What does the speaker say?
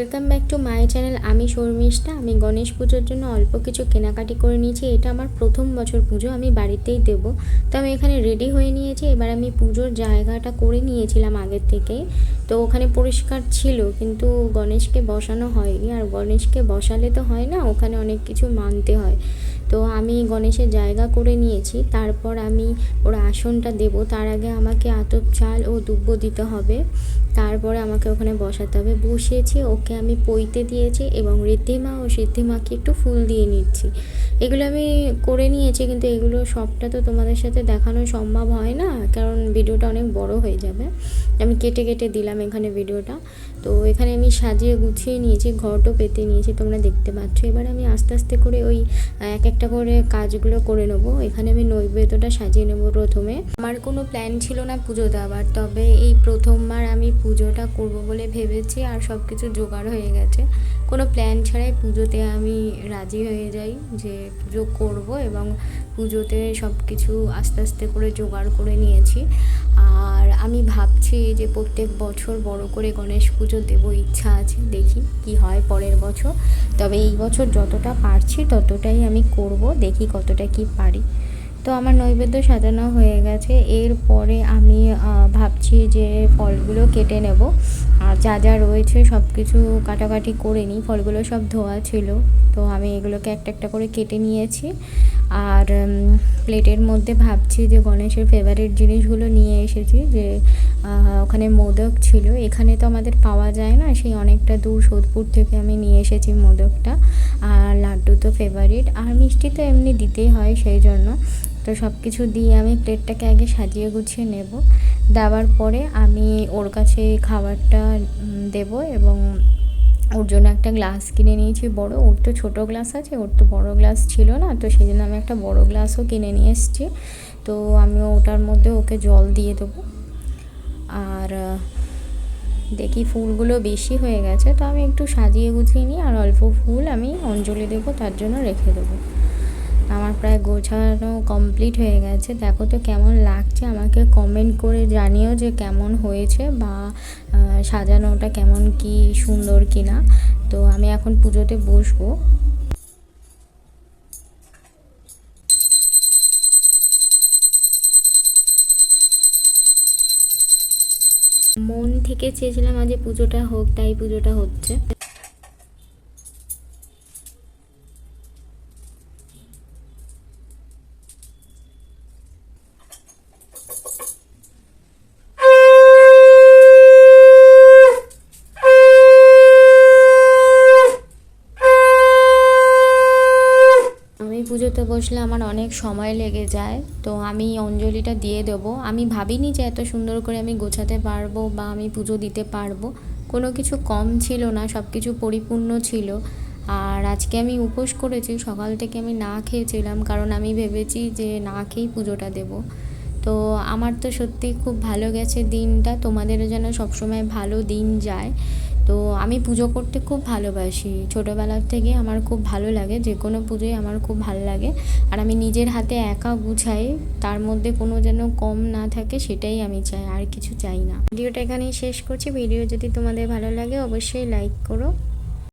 Welcome back to my channel আমি শর্মিষ্ঠা। আমি গণেশ পুজোর জন্য অল্প কিছু কেনাকাটি করে নিয়েছি। এটা আমার প্রথম বছর পুজো। আমি বাড়িতেই দেব। তো আমি এখানে রেডি হয়ে নিয়েছি। এবার আমি পুজোর জায়গাটা করে নিয়েছিলাম আগের থেকে তো ওখানে পরিষ্কার ছিল, কিন্তু গণেশকে বসানো হয়নি। আর গণেশকে বসালে তো হয় না, ওখানে অনেক কিছু মানতে হয়। তো আমি গণেশের জায়গা করে নিয়েছি, তারপর আমি ওর আসনটা দেব। তার আগে আমাকে আতপ চাল ও দুব্ব দিতে হবে। তারপরে আমাকে ওখানে বসাতে হবে। বসিয়েছি, ওকে আমি পইতে দিয়েছি এবং ঋদ্ধিমা ও সিদ্ধিমাকে একটু ফুল দিয়ে নিচ্ছি। এগুলো আমি করে নিয়েছি, কিন্তু এগুলো সবটা তো তোমাদের সাথে দেখানো সম্ভব হয় না, কারণ ভিডিওটা অনেক বড় হয়ে যাবে। আমি কেটে কেটে দিলাম এখানে ভিডিওটা। তো এখানে আমি সাজিয়ে গুছিয়ে নিয়েছি ঘটও পেতে নিয়েছি, তোমরা দেখতে পাচ্ছ। এবার আমি আস্তে আস্তে করে ওই এক এক একটা করে কাজগুলো করে নেব। এখানে আমি নৈবেদ্যটা সাজিয়ে নেব প্রথমে। আমার কোনো প্ল্যান ছিল না পুজো দেওয়ার, তবে এই প্রথমবার আমি পুজোটা করব বলে ভেবেছি আর সব কিছু জোগাড় হয়ে গেছে। কোনো প্ল্যান ছাড়াই পুজোতে আমি রাজি হয়ে যাই যে পুজো করব এবং পুজোতে সব কিছু আস্তে আস্তে করে জোগাড় করে নিয়েছি। আর আমি ভাবছি যে প্রত্যেক বছর বড় করে গণেশ পুজো দেব, ইচ্ছা আছে, দেখি কি হয় পরের বছর। তবে এই বছর যতটা পারছি ততটাই আমি করব, দেখি কতটা কি পারি। তো আমার নৈবেদ্য সাজানো হয়ে গেছে। এরপরে আমি ভাবছি যে ফলগুলো কেটে নেব। আর যা যা রয়েছে সব কিছু কাটাকাটি করে নিই। ফলগুলো সব ধোয়া ছিল। তো আমি এগুলোকে একটা একটা করে কেটে নিয়েছি। আর প্লেটের মধ্যে ভাবছি যে গণেশের ফেভারিট জিনিসগুলো নিয়ে এসেছি যে ওখানে মোদক ছিল। এখানে তো আমাদের পাওয়া যায় না। সেই অনেকটা দূর সোদপুর থেকে আমি নিয়ে এসেছি মোদকটা। আর লাড্ডু তো ফেভারিট আর মিষ্টি তো এমনি দিতেই হয় সেই জন্য। তো সব কিছু দিয়ে আমি প্লেটটাকে আগে সাজিয়ে গুছিয়ে নেব। দেওয়ার পরে আমি ওর কাছে খাবারটা দেব এবং ওর জন্য একটা গ্লাস কিনে নিয়েছি। বড়, ওর তো ছোটো গ্লাস আছে, ওর তো বড় গ্লাস ছিল না, তো সেই জন্য আমি একটা বড় গ্লাসও কিনে নিয়ে এসেছি। তো আমি ওটার মধ্যে ওকে জল দিয়ে দেবো। আর, দেখি ফুলগুলো বেশি হয়ে গেছে, তো আমি একটু সাজিয়ে গুছিয়ে নিই, আর অল্প ফুল আমি অঞ্জলি দেবো, তার জন্য রেখে দেবো। আমার প্রায় গোছানো কমপ্লিট হয়ে গেছে। দেখো তো কেমন লাগছে, আমাকে কমেন্ট করে জানিও যে কেমন হয়েছে বা সাজানোটা কেমন, কি সুন্দর কি না তো আমি এখন পুজোতে বসবো। মন থেকে চেয়েছিলাম আজ পুজোটা হোক, তাই পুজোটা হচ্ছে। পুজোতে বসলে আমার অনেক সময় লেগে যায়। তো আমি অঞ্জলিটা দিয়ে দেবো। আমি ভাবিনি যে এত সুন্দর করে আমি গোছাতে পারব বা আমি পুজো দিতে পারব। কোনো কিছু কম ছিল না সব কিছু পরিপূর্ণ ছিল। আর আজকে আমি উপোস করেছি, সকাল থেকে আমি না খেয়েছিলাম কারণ আমি ভেবেছি যে না খেয়েই পুজোটা দেবো। তো আমার তো সত্যি খুব ভালো গেছে দিনটা। তোমাদেরও যেন সবসময় ভালো দিন যায়। তো আমি পুজো করতে খুব ভালোবাসি। ছোটোবেলার থেকে আমার খুব ভালো লাগে, যে কোনো পুজোই আমার খুব ভালো লাগে। আর আমি নিজের হাতে একা গুছাই, তার মধ্যে কোনো যেন কম না থাকে সেটাই আমি চাই, আর কিছু চাই না। ভিডিওটা এখানেই শেষ করছি। ভিডিও যদি তোমাদের ভালো লাগে অবশ্যই লাইক করো।